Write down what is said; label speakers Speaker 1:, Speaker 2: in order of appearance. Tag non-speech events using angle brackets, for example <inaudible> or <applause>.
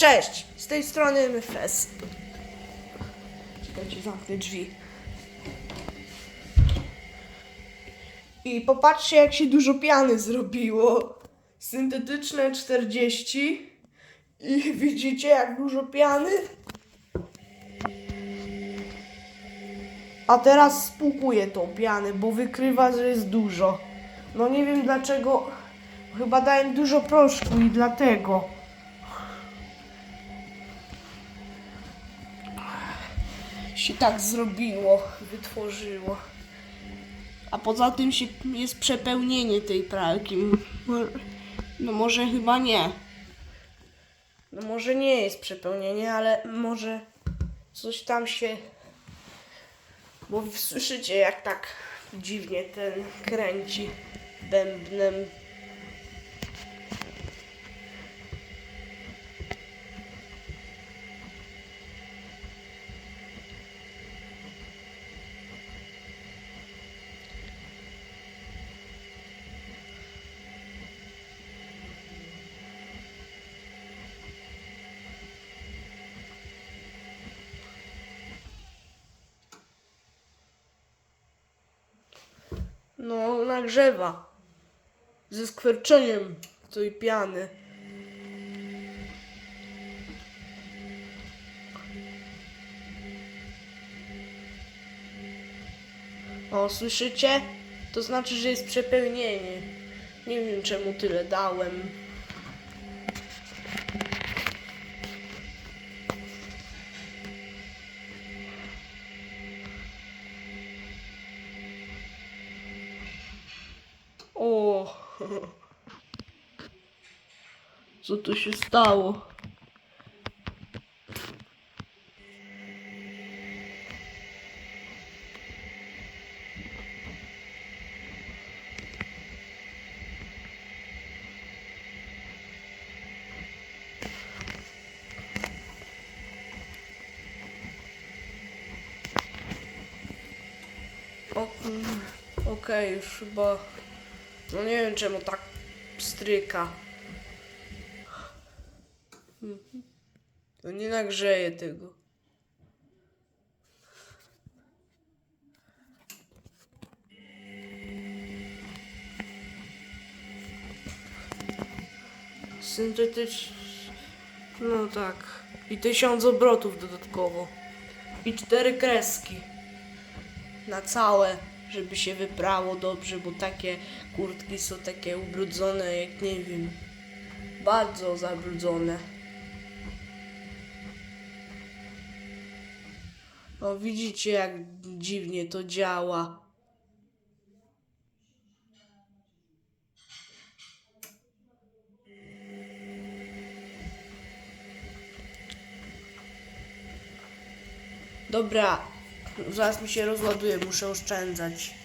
Speaker 1: Cześć, z tej strony MFS. Czekajcie, zamknę drzwi. I popatrzcie, jak się dużo piany zrobiło. Syntetyczne 40. I widzicie, jak dużo piany? A teraz spłukuję tą pianę, bo wykrywa, że jest dużo. No nie wiem dlaczego. Chyba dałem dużo proszku i dlatego. Się tak zrobiło, wytworzyło. A poza tym się jest przepełnienie tej pralki. No może chyba nie. No może nie jest przepełnienie, ale może coś tam się bo słyszycie jak tak dziwnie ten kręci bębnem. No, nagrzewa. Ze skwerczeniem tej piany. O, słyszycie? To znaczy, że jest przepełnienie. Nie wiem czemu tyle dałem. <laughs> Co tu się stało? Okej, już chyba. No nie wiem czemu tak stryka. To nie nagrzeje tego. Syntetycz... No tak. I tysiąc obrotów dodatkowo. I cztery kreski na całe, żeby się wyprało dobrze, bo takie kurtki są takie ubrudzone, jak nie wiem, bardzo zabrudzone. O, widzicie, jak dziwnie to działa. Dobra, zaraz mi się rozładuje, muszę oszczędzać.